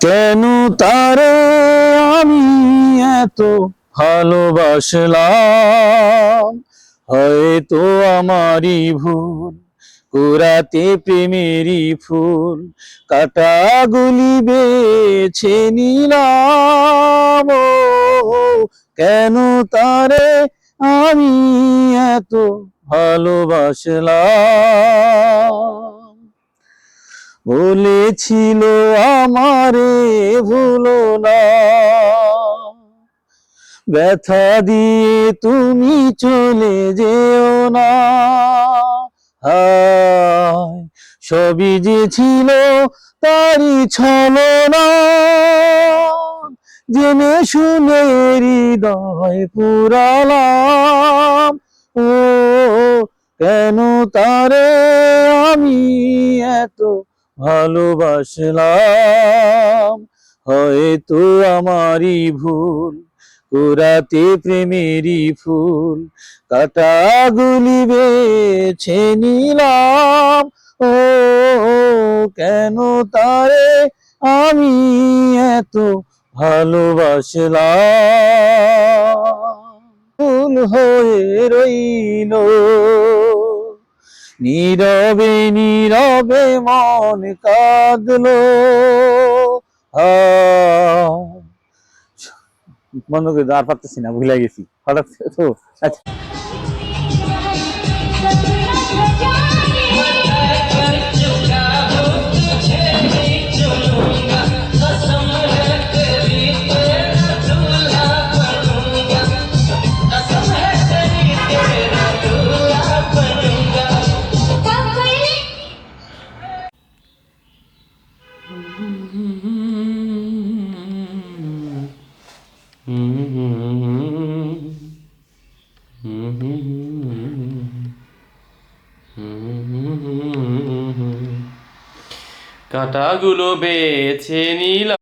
কেন তারে আমি এত ভালোবাসলাম? হয়তো আমারই ভুল, কুরাতে প্রেমেরই ফুল, কাটাগুলি বেছে নিলাম। কেন তারে আমি এত ভালোবাসলাম? বলেছিল আমারে, ভুলো না। ব্যথা দিয়ে তুমি চলে যেও না। সবই যে ছিল তারই ছলো না জেনে শুনে হৃদয় পুরালাম। ও, কেন তারে আমি এত ভালোবাসলাম। হয়তো আমারই ভুল, কুরাতে প্রেমেরই ফুল, কাটাগুলি বেছে নিলাম। ও, কেন তারে আমি এত ভালোবাসলাম? ফুল হয়ে রইল। নীরবে নীরবে মন কাঁদলো। বন্ধ করে আর পারতেছি না ভুলে গেছি। হঠাৎ তো আচ্ছা। কাটাগুলো বেছে নিলাম।